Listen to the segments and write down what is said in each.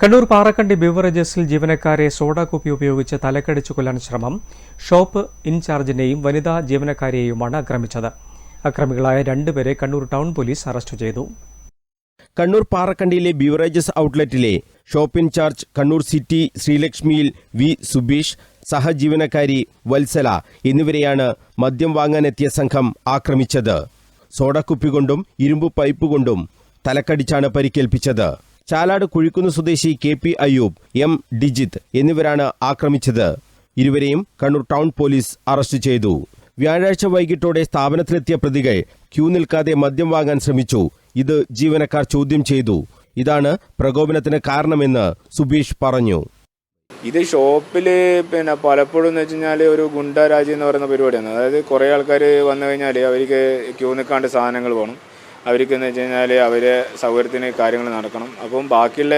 കണ്ണൂർ പാറക്കണ്ടി ബിവറേജസിൽ ജീവനക്കാരെ സോഡ കുപ്പി ഉപയോഗിച്ച് തലക്കടിച്ചു കൊല്ലാൻ ശ്രമം. ഷോപ്പ് ഇൻചാർജിനെയും വനിതാ ജീവനക്കാരെയുമാണ് ആക്രമിച്ചത്. അക്രമികളായ രണ്ടുപേരെ കണ്ണൂർ ടൗൺ പോലീസ് അറസ്റ്റ് ചെയ്തു. കണ്ണൂർ പാറക്കണ്ടിയിലെ beverages ഔട്ട്ലെറ്റിലെ shop in charge Kannur city ശ്രീലക്ഷ്മിയിൽ V Subeesh സഹജീവനക്കാരി വത്സല എന്നിവരെയാണ് മദ്യം വാങ്ങാനെത്തിയ സംഘം ആക്രമിച്ചത്. സോഡക്കുപ്പി കൊണ്ടും ഇരുമ്പ് പൈപ്പ് കൊണ്ടും തലക്കടിച്ചാണ് പരിക്കേൽപ്പിച്ചത്. ചാലാട് കുഴിക്കുന്ന് സ്വദേശി K P Ayyub M Dijith എന്നിവരാണ് ആക്രമിച്ചത്. ഇരുവരെയും കണ്ണൂർ ടൗൺ പോലീസ് അറസ്റ്റ് ചെയ്തു. വ്യാഴാഴ്ച വൈകിട്ടോടെ സ്ഥാപനത്തിലെത്തിയ പ്രതികൾ ക്യൂ നിൽക്കാതെ മദ്യം വാങ്ങാൻ ശ്രമിച്ചു. ഇത് ജീവനക്കാർ ചോദ്യം ചെയ്തു. ഇതാണ് പ്രകോപനത്തിന് കാരണമെന്ന് സുബീഷ് പറഞ്ഞു. ഇത് ഷോപ്പിൽ പിന്നെ പലപ്പോഴും എന്ന് വെച്ച് കഴിഞ്ഞാൽ ഒരു ഗുണ്ടാരാജി എന്ന് പറയുന്ന പരിപാടിയാണ്. അതായത് കുറേ ആൾക്കാർ വന്നു കഴിഞ്ഞാൽ അവർക്ക് ക്യൂ നിൽക്കാണ്ട് സാധനങ്ങൾ വേണം. അവർക്ക് എന്ന് വെച്ച് കഴിഞ്ഞാൽ അവരെ സൗകര്യത്തിന് കാര്യങ്ങൾ നടക്കണം. അപ്പം ബാക്കിയുള്ള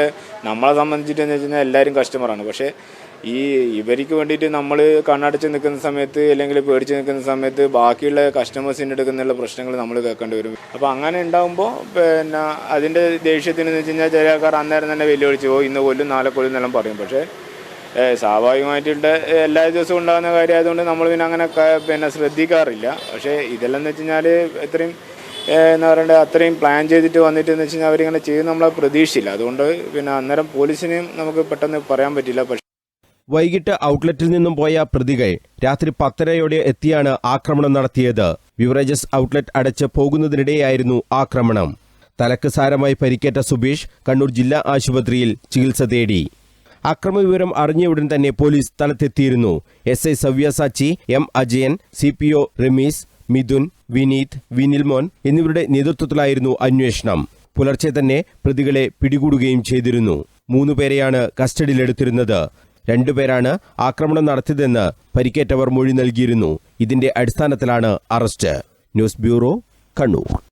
നമ്മളെ സംബന്ധിച്ചിട്ട് എന്ന് വെച്ച് കഴിഞ്ഞാൽ എല്ലാവരും കസ്റ്റമറാണ്. പക്ഷേ ഈ ഇവർക്ക് വേണ്ടിയിട്ട് നമ്മൾ കണ്ണടച്ച് നിൽക്കുന്ന സമയത്ത് അല്ലെങ്കിൽ പേടിച്ച് നിൽക്കുന്ന സമയത്ത് ബാക്കിയുള്ള കസ്റ്റമേഴ്സിന്റെ എടുക്കുന്നുള്ള പ്രശ്നങ്ങൾ നമ്മൾ കേൾക്കേണ്ടി വരും. അപ്പോൾ അങ്ങനെ ഉണ്ടാകുമ്പോൾ പിന്നെ അതിന്റെ ദേഷ്യത്തിന് എന്ന് വെച്ച് കഴിഞ്ഞാൽ ചില ആൾക്കാർ അന്നേരം തന്നെ വെല്ലുവിളിച്ച് പോകും ഇന്ന് കൊല്ലും നാളെ കൊല്ലും എന്നെല്ലാം പറയും. പക്ഷേ സ്വാഭാവികമായിട്ടുള്ള എല്ലാ ദിവസവും ഉണ്ടാകുന്ന കാര്യമായതുകൊണ്ട് നമ്മൾ പിന്നെ അങ്ങനെ പിന്നെ ശ്രദ്ധിക്കാറില്ല. പക്ഷേ ഇതെല്ലാം എന്ന് വെച്ച് കഴിഞ്ഞാൽ ഇത്രയും എന്താ പറയണ്ടേ അത്രയും പ്ലാൻ ചെയ്തിട്ട് വന്നിട്ട് എന്ന് വെച്ച് കഴിഞ്ഞാൽ അവരിങ്ങനെ ചെയ്യും നമ്മളെ പ്രതീക്ഷിച്ചില്ല. അതുകൊണ്ട് പിന്നെ അന്നേരം പോലീസിനെയും നമുക്ക് പെട്ടെന്ന് പറയാൻ പറ്റില്ല. പക്ഷേ വൈകിട്ട് ഔട്ട്ലെറ്റിൽ നിന്നും പോയ പ്രതികൾ രാത്രി പത്തരയോടെ എത്തിയാണ് ആക്രമണം നടത്തിയത്. വിവറേജസ് ഔട്ട്ലെറ്റ് അടച്ച് പോകുന്നതിനിടെയായിരുന്നു ആക്രമണം. തലക്ക് സാരമായി പരിക്കേറ്റ സുബീഷ് കണ്ണൂർ ജില്ലാ ആശുപത്രിയിൽ ചികിത്സ തേടി. അക്രമവിവരം അറിഞ്ഞ ഉടൻ തന്നെ police സ്ഥലത്തെത്തിയിരുന്നു. S I Savyasachi M Ajayan C P O Rameez Mithun Vineeth Vinilmon എന്നിവരുടെ നേതൃത്വത്തിലായിരുന്നു അന്വേഷണം. പുലർച്ചെ തന്നെ പ്രതികളെ പിടികൂടുകയും ചെയ്തിരുന്നു. മൂന്നു പേരെയാണ് കസ്റ്റഡിയിലെടുത്തിരുന്നത്. രണ്ടുപേരാണ് ആക്രമണം നടത്തിയതെന്ന് പരിക്കേറ്റവർ മൊഴി നൽകിയിരുന്നു. ഇതിന്റെ അടിസ്ഥാനത്തിലാണ് അറസ്റ്റ്. News bureau Kannur.